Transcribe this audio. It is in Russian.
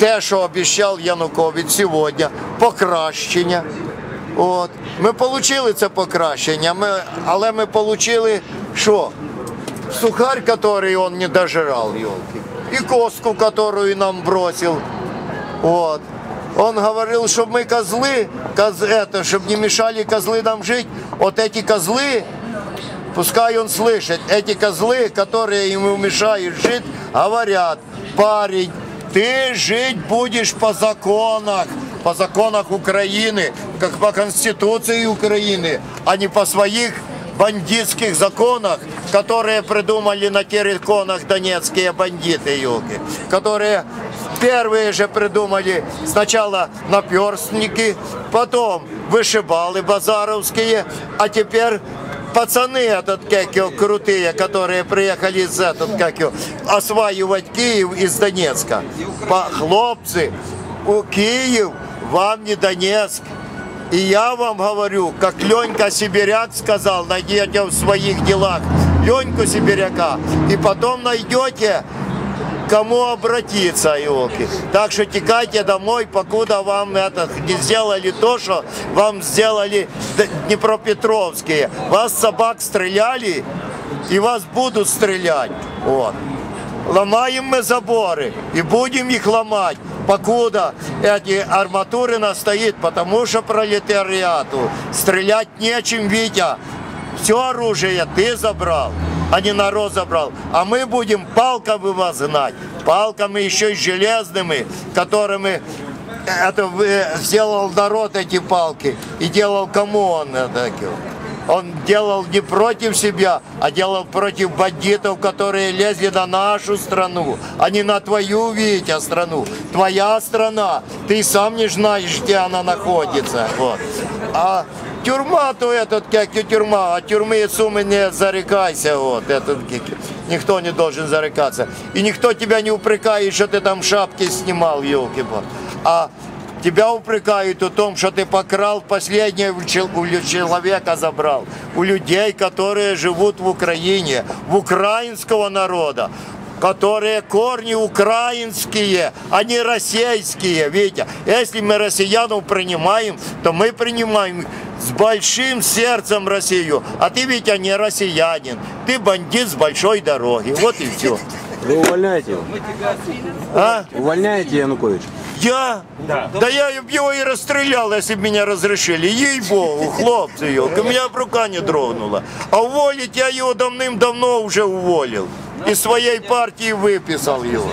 те, що обіцяв Янукович сьогодні, покращення. От. Ми отримали це покращення, ми, але ми отримали що? Сухарь, который он не дожрал, елки. И костку, которую нам бросил. Вот. Он говорил, чтобы мы козлы, коз, это, чтобы не мешали козлы нам жить. Вот эти козлы, пускай он слышит, эти козлы, которые ему мешают жить, говорят, парень, ты жить будешь по законах, по законах Украины, как по Конституции Украины, а не по своих бандитских законах, которые придумали на терриконах донецкие бандиты, елки, которые первые же придумали сначала наперстники, потом вышибалы базаровские, а теперь пацаны этот, как его, крутые, которые приехали из этот, как его, осваивать Киев из Донецка. По, хлопцы, у Киев вам не Донецк. И я вам говорю, как Ленька Сибиряк сказал, найдете в своих делах Леньку Сибиряка, и потом найдете, кому обратиться, елки. Так что текайте домой, покуда вам это не сделали то, что вам сделали Днепропетровские. Вас собак стреляли, и вас будут стрелять. Вот. Ломаем мы заборы и будем их ломать, покуда эти арматуры настоит, потому что пролетариату стрелять нечем, Витя. Все оружие ты забрал, а не народ забрал. А мы будем палками вас гнать, палками еще и железными, которыми это вы- сделал народ эти палки и делал кому он это? Он делал не против себя, а делал против бандитов, которые лезли на нашу страну, а не на твою, Витя, страну. Твоя страна, ты сам не знаешь, где она находится. Вот. А тюрьма, то этот, как и тюрьма, а тюрьмы и суммы не зарекайся. Вот, этот, никто не должен зарекаться. И никто тебя не упрекает, что ты там шапки снимал, елки А Тебя упрекают в том, что ты покрал последнее у человека забрал, у людей, которые живут в Украине, в украинского народа, которые корни украинские, а не российские, Витя. Если мы россиянов принимаем, то мы принимаем с большим сердцем Россию. А ты, Витя, не россиянин, ты бандит с большой дороги. Вот и все. Вы увольняете его? А? Увольняете Янукович? Я? Да. я б его и расстрелял, если бы меня разрешили. Ей-богу, хлопцы, елка, у меня рука не дрогнула. А уволить я его давным-давно уже уволил. Из своей партии выписал его.